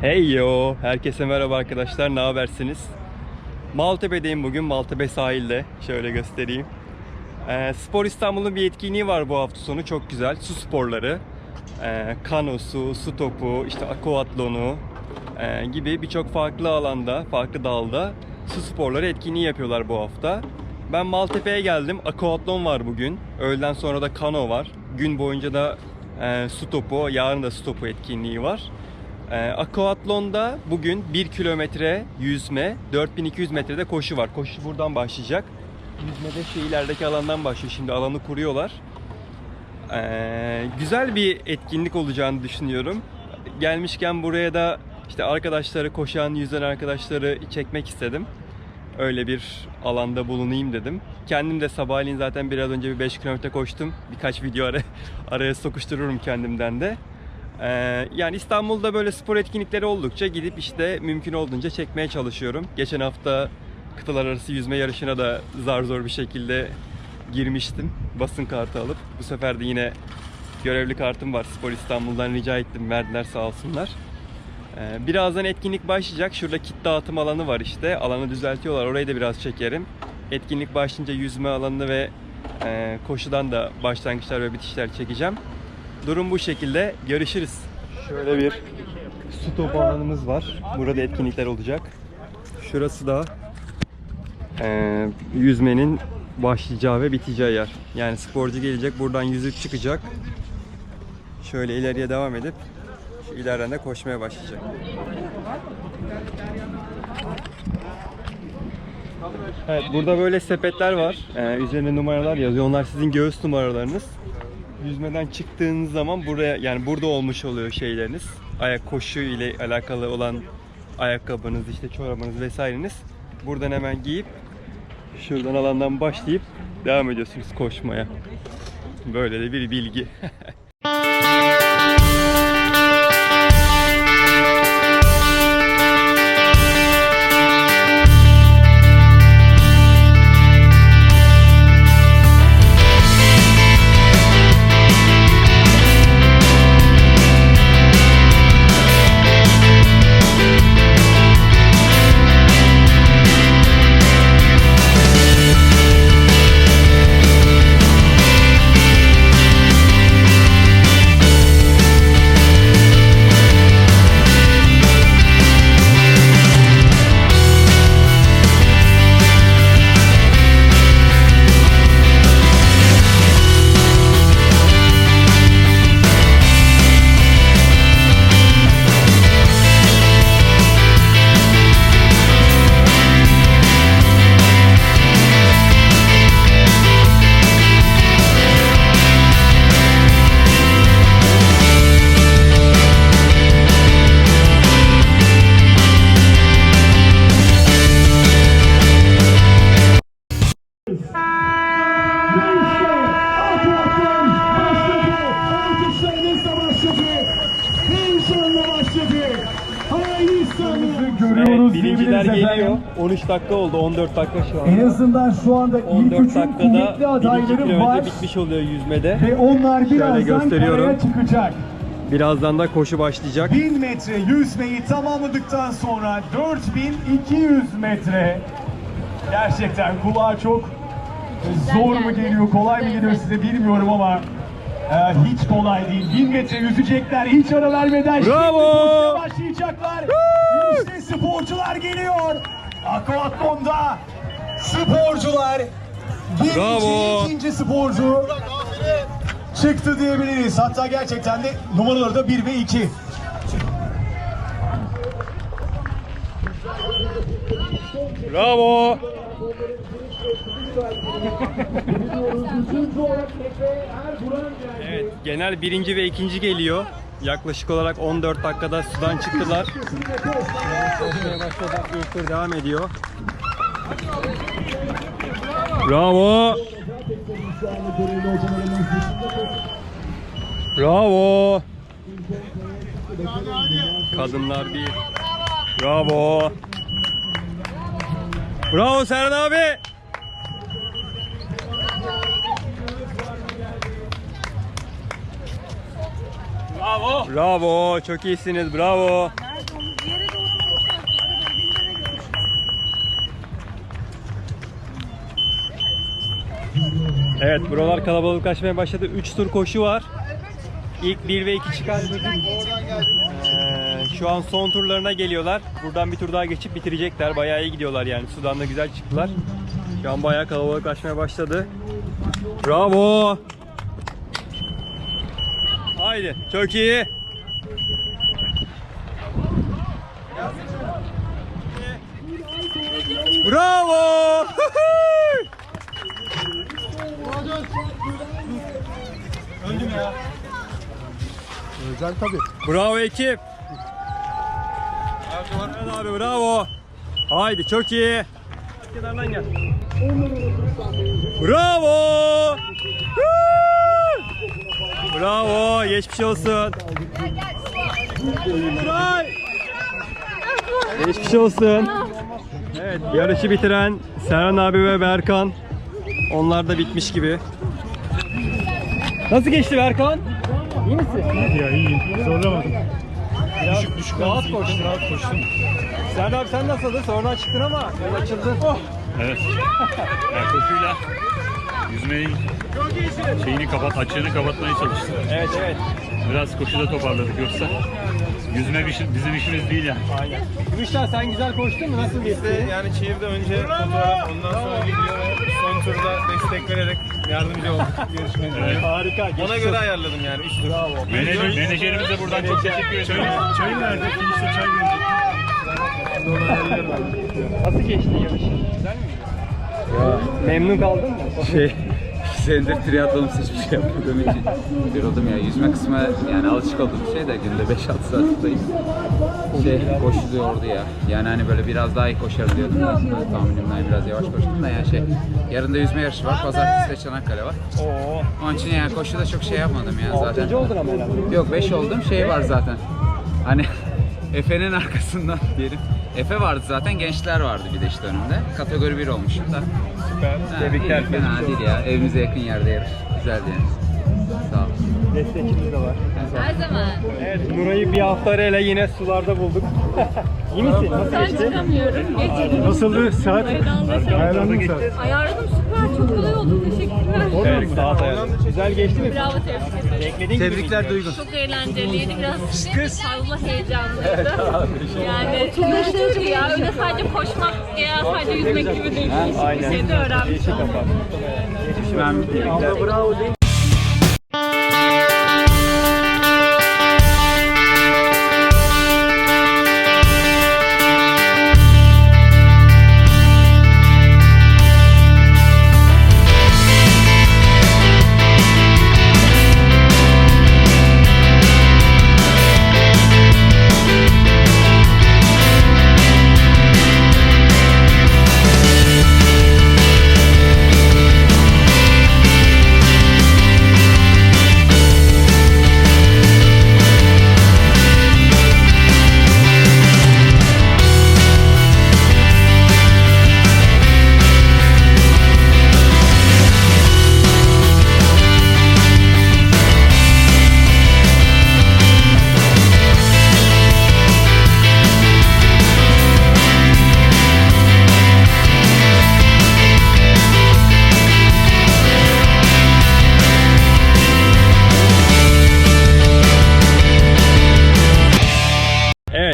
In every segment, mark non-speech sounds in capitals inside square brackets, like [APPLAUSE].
Hey yo, herkese merhaba arkadaşlar, ne habersiniz? Maltepe'deyim bugün, Maltepe sahilde. Şöyle göstereyim. Ee, Spor İstanbul'un bir etkinliği var bu hafta sonu, çok güzel. Su sporları, ee, kanosu, su topu, işte aquatlonu ee, gibi birçok farklı alanda, farklı dalda su sporları etkinliği yapıyorlar bu hafta. Ben Maltepe'ye geldim, aquatlon var bugün. Öğleden sonra da kano var. Gün boyunca da ee, su topu, yarın da su topu etkinliği var. Ee, Aquatlon'da bugün 1 kilometre yüzme, 4200 metrede koşu var. Koşu buradan başlayacak. Yüzme de şey ilerideki alandan başlıyor. Şimdi alanı kuruyorlar. Ee, güzel bir etkinlik olacağını düşünüyorum. Gelmişken buraya da işte arkadaşları, koşan, yüzen arkadaşları çekmek istedim. Öyle bir alanda bulunayım dedim. Kendim de sabahleyin zaten biraz önce bir 5 kilometre koştum. Birkaç video ara, [LAUGHS] araya sokuştururum kendimden de. Ee, yani İstanbul'da böyle spor etkinlikleri oldukça gidip işte mümkün olduğunca çekmeye çalışıyorum. Geçen hafta kıtalar arası yüzme yarışına da zar zor bir şekilde girmiştim basın kartı alıp. Bu sefer de yine görevli kartım var Spor İstanbul'dan rica ettim verdiler sağ olsunlar. Ee, birazdan etkinlik başlayacak. Şurada kit dağıtım alanı var işte. Alanı düzeltiyorlar. Orayı da biraz çekerim. Etkinlik başlayınca yüzme alanını ve e, koşudan da başlangıçlar ve bitişler çekeceğim. Durum bu şekilde. Görüşürüz. Şöyle bir su topu alanımız var. Burada etkinlikler olacak. Şurası da e, yüzmenin başlayacağı ve biteceği yer. Yani sporcu gelecek, buradan yüzüp çıkacak. Şöyle ileriye devam edip şu ileriden de koşmaya başlayacak. Evet, burada böyle sepetler var. Ee, üzerinde numaralar yazıyor. Onlar sizin göğüs numaralarınız. Yüzmeden çıktığınız zaman buraya yani burada olmuş oluyor şeyleriniz. Ayak koşu ile alakalı olan ayakkabınız, işte çorabınız vesaireniz. Buradan hemen giyip şuradan alandan başlayıp devam ediyorsunuz koşmaya. Böyle de bir bilgi. [LAUGHS] Görüyoruz birinciler diyebiliriz geliyor. efendim. 13 dakika oldu. 14 dakika şu an. En azından şu anda ilk 14 üçün dakikada kuvvetli birinci adayları kilometre var. bitmiş oluyor yüzmede. Ve onlar birazdan gösteriyorum. karaya çıkacak. Birazdan da koşu başlayacak. 1000 metre yüzmeyi tamamladıktan sonra 4200 metre gerçekten kulağa çok zor mu geliyor, kolay mı geliyor size bilmiyorum ama e, hiç kolay değil. 1000 metre yüzecekler hiç ara vermeden şimdi Bravo! koşuya başlayacaklar. İşte sporcular geliyor. Aquatlon'da sporcular birinci, Bravo! ikinci sporcu çıktı diyebiliriz. Hatta gerçekten de numaraları da 1 ve 2. Bravo. [LAUGHS] Evet, genel birinci ve ikinci geliyor. Yaklaşık olarak 14 dakikada sudan çıktılar. Devam ediyor. Bravo. Bravo. Kadınlar bir. Bravo. Bravo Serhan abi. Bravo. Bravo. Çok iyisiniz. Bravo. Evet buralar kalabalıklaşmaya başladı. 3 tur koşu var. İlk 1 ve 2 çıkan Ee, şu an son turlarına geliyorlar. Buradan bir tur daha geçip bitirecekler. Bayağı iyi gidiyorlar yani. Sudan'da güzel çıktılar. Şu an bayağı kalabalıklaşmaya başladı. Bravo. Haydi çok iyi. Bravo. Özel tabii. Bravo ekip. Evet abi bravo. Haydi çok iyi. Kenardan gel. Bravo. Bravo. Geçmiş olsun. Nuray. Geçmiş olsun. Evet yarışı bitiren Serhan abi ve Berkan. Onlar da bitmiş gibi. Nasıl geçti Berkan? İyi misin? Ya iyi. Zorlamadım. Düşük düşük rahat koştun, rahat koştun. Sen abi sen nasıldın? Sonradan çıktın ama yol açıldı. Evet. Yani koşuyla yüzmeyi şeyini kapat, açığını kapatmaya çalıştım. Evet evet. Biraz koşuda toparladık yoksa yüzme bizim işimiz değil yani. Aynen. Gümüşler sen güzel koştun mu? Nasıl geçti? Yani Çiğir'de önce fotoğraf, ondan sonra video son turda destek vererek yardımcı olduk yarışmacılara. Harika. geçmiş Ona göre ayarladım yani 3 tur. Bravo. Menajer, menajerimize buradan çok teşekkür ederim. Çayı nerede? Finişte çay verecek. Nasıl geçti yarış? Güzel miydi? Memnun kaldın mı? şey senedir triatlonu seçmiş şey yapmadığım için yoruldum ya. Yüzme kısmı yani alışık olduğum şey de günde 5-6 saat sudayım. Şey koşu da yordu ya. Yani hani böyle biraz daha iyi koşarım diyordum da böyle tahminimden biraz yavaş koştum da yani şey yarın da yüzme yarışı var. Pazartesi de Çanakkale var. Onun için yani koşuda çok şey yapmadım yani zaten. Oldun ama herhalde. Yok 5 oldum şey var zaten. Hani Efe'nin arkasından [LAUGHS] diyelim. Efe vardı zaten gençler vardı bir de işte önümde. Kategori 1 olmuşum da. Süper. Ha, Tebrikler. iyi, Fena değil ya. Evimize yakın yerde yarış. Güzeldi yani. Sağ ol. Destekçimiz de var. Her zaman. Evet Nuray'ı bir hafta arayla yine sularda bulduk. [LAUGHS] İyi misin? Nasıl Ben geçti? çıkamıyorum. Geçelim. Nasıldı saat? Ayarlandın mı saat? Ayarladım. Çok kolay oldu. Teşekkürler. Evet saat ayarladı. Güzel geçti mi? Bravo tebrik ederim. Tebrikler miydi? Çok eğlenceliydi. Biraz fazla heyecanlıydı. yani çok eğlenceli ya. Öyle sadece koşmak ya sadece yüzmek gibi değil. Bir şey de öğrenmiş oldum. Ben bir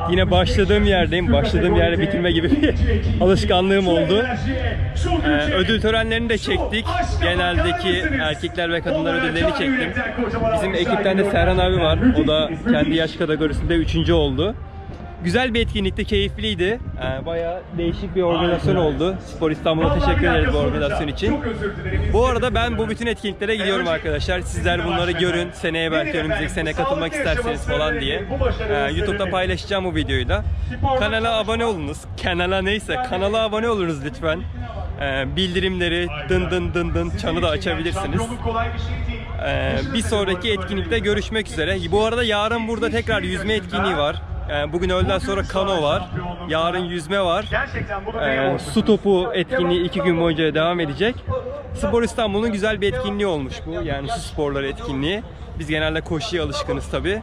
Evet yine başladığım yerdeyim. Başladığım yerde bitirme gibi bir [LAUGHS] alışkanlığım oldu. Ee, ödül törenlerini de çektik. Geneldeki erkekler ve kadınlar ödüllerini çektim. Bizim ekipten de Serhan abi var. O da kendi yaş kategorisinde üçüncü oldu. Güzel bir etkinlikti, keyifliydi. Ee, bayağı değişik bir organizasyon oldu. Spor İstanbul'a teşekkür ederiz bu organizasyon için. Bu arada ben bu bütün etkinliklere gidiyorum arkadaşlar. Sizler bunları görün. Seneye belki önümüzdeki sene katılmak isterseniz falan diye. Ee, YouTube'da paylaşacağım bu videoyu da. Kanala abone olunuz. Kanala neyse kanala abone olunuz lütfen. Ee, bildirimleri dın dın dın dın çanı da açabilirsiniz. Ee, bir sonraki etkinlikte görüşmek üzere. Bu arada yarın burada tekrar yüzme etkinliği var. Ee, bugün öğleden sonra kano var. Yarın yüzme var. Gerçekten Ee, su topu etkinliği iki gün boyunca devam edecek. Spor İstanbul'un güzel bir etkinliği olmuş bu. Yani su sporları etkinliği. Biz genelde koşuya alışkınız tabi.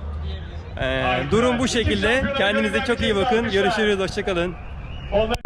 Ee, durum bu şekilde. Kendinize çok iyi bakın. Görüşürüz. Hoşçakalın.